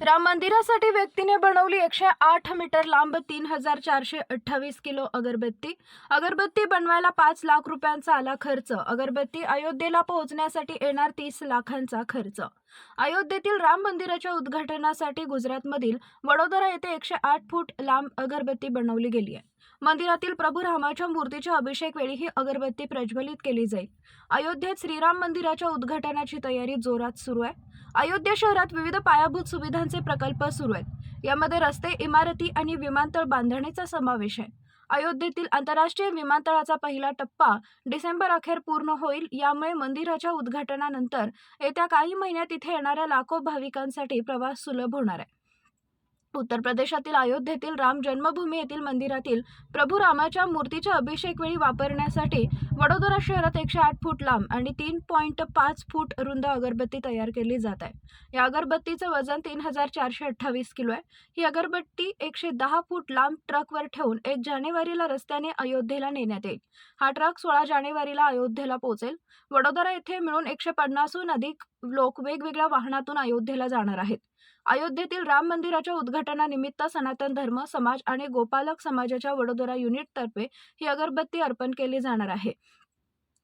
राम मंदिरासाठी व्यक्तीने बनवली एकशे आठ मीटर लांब तीन हजार चारशे अठ्ठावीस किलो अगरबत्ती. अगरबत्ती बनवायला पाच लाख रुपयांचा आला खर्च. अगरबत्ती अयोध्येला पोहोचण्यासाठी येणार तीस लाखांचा खर्च. अयोध्येतील राम मंदिराच्या उद्घाटनासाठी गुजरातमधील वडोदरा येथे एकशे आठ फूट लांब अगरबत्ती बनवली गेली आहे. मंदिरातील प्रभू रामाच्या मूर्तीच्या अभिषेक वेळी ही अगरबत्ती प्रज्वलित केली जाईल. अयोध्येत श्रीराम मंदिराच्या उद्घाटनाची तयारी जोरात सुरू आहे. अयोध्या शहरात विविध पायाभूत सुविधांचे प्रकल्प सुरू आहेत. यामध्ये रस्ते इमारती आणि विमानतळ बांधणीचा समावेश आहे. अयोध्येतील आंतरराष्ट्रीय विमानतळाचा पहिला टप्पा डिसेंबर अखेर पूर्ण होईल. यामुळे मंदिराच्या उद्घाटनानंतर येत्या काही महिन्यात इथे येणाऱ्या लाखो भाविकांसाठी प्रवास सुलभ होणार आहे. उत्तर प्रदेशातील अयोध्येतील राम जन्मभूमी येथील मंदिरातील प्रभू रामाच्या मूर्तीच्या अभिषेक वेळी वापरण्यासाठी वडोदरा शहरात एकशे आठ फूट लांब आणि तीन पॉईंट पाच फूट रुंद अगरबत्ती तयार केली जात आहे. या अगरबत्तीचं वजन तीन हजार चारशे अठ्ठावीस किलो आहे. ही अगरबत्ती एकशे दहा फूट लांब ट्रकवर ठेवून एक जानेवारीला रस्त्याने अयोध्येला नेण्यात येईल. हा ट्रक सोळा जानेवारीला अयोध्येला पोहोचेल. वडोदरा येथे मिळून एकशे पन्नासहून अधिक लोक वेगवेगळ्या वाहनातून अयोध्येला जाणार आहेत. अयोध्येतील राम मंदिराच्या उद्घाटनानिमित्त सनातन धर्म समाज आणि गोपालक समाजाच्या वडोदरा युनिटतर्फे ही अगरबत्ती अर्पण केली जाणार आहे.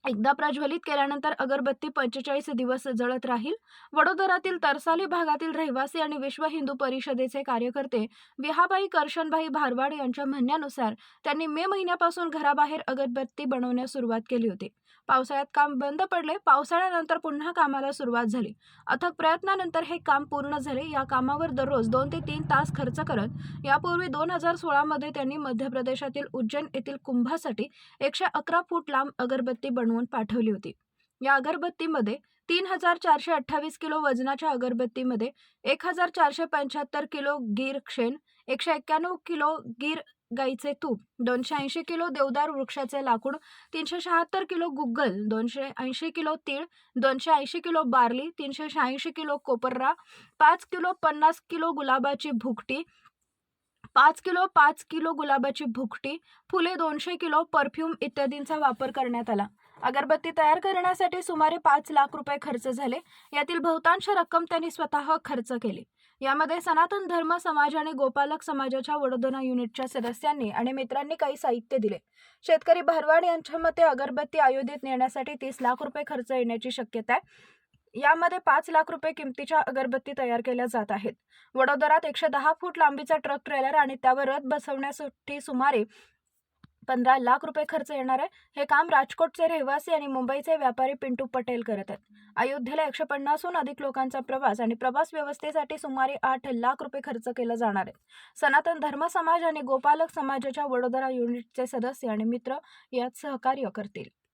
एकदा प्रज्वलित केल्यानंतर अगरबत्ती पंचेचाळीस दिवस जळत राहील. वडोदरातील तरसाली भागातील रहिवासी आणि विश्व हिंदू परिषदेचे कार्यकर्ते विहाबाई कर्शनभाई भारवाड यांच्या म्हणण्यानुसार त्यांनी मे महिन्यापासून घराबाहेर अगरबत्ती बनवण्यास सुरुवात केली होती. पावसाळ्यात काम बंद पडले पावसाळ्यानंतर पुन्हा कामाला सुरुवात झाली. अथक प्रयत्नानंतर हे काम पूर्ण झाले. या कामावर दररोज दोन ते तीन तास खर्च करत यापूर्वी दोन हजार सोळामध्ये त्यांनी मध्य प्रदेशातील उज्जैन येथील कुंभासाठी एकशे अकरा फूट लांब अगरबत्ती बनवून पाठवली होती. या अगरबत्तीमध्ये तीन हजार चारशे अठ्ठावीस किलो वजनाच्या अगरबत्तीमध्ये एक हजार चारशे पंच्याहत्तर किलो गीर शेण एकशे एक्क्याण्णव किलो गीर गाईचे तूप दोनशे ऐंशी किलो देवदार वृक्षाचे लाकूड तीनशे शहात्तर किलो गुग्गल दोनशे ऐंशी किलो तीळ दोनशे ऐंशी किलो बार्ली तीनशे शहाऐंशी किलो कोपर्रा पाच किलो पन्नास किलो गुलाबाची भुकटी पाच किलो पाच किलो गुलाबाची भुकटी फुले दोनशे किलो परफ्यूम इत्यादींचा वापर करण्यात आला. अगरबत्ती तयार करण्यासाठी सुमारे पाच लाख रुपये खर्च झाले. यातील बहुतांश रक्कम त्यांनी स्वतः खर्च केली. यामध्ये सनातन धर्म समाज आणि गोपालक समाजाच्या वडोदरा युनिटच्या सदस्यांनी आणि मित्रांनी काही साहित्य दिले. शेतकरी भारवाड यांच्या मते अगरबत्ती आयोजित नेण्यासाठी तीस लाख रुपये खर्च येण्याची शक्यता आहे. यामध्ये पाच लाख रुपये किमतीच्या अगरबत्ती तयार केल्या जात आहेत. वडोदरात एकशे दहा फूट लांबीचा ट्रक ट्रेलर आणि त्यावर रथ बसवण्यासाठी सुमारे पंधरा लाख रुपये खर्च येणार आहे. हे काम राजकोटचे रहिवासी आणि मुंबईचे व्यापारी पिंटू पटेल करत आहेत. अयोध्येला एकशे पन्नासहून अधिक लोकांचा प्रवास आणि प्रवास व्यवस्थेसाठी सुमारे आठ लाख रुपये खर्च केला जाणार आहे. सनातन धर्म समाज आणि गोपालक समाजाच्या वडोदरा युनिटचे सदस्य आणि मित्र यात सहकार्य करतील.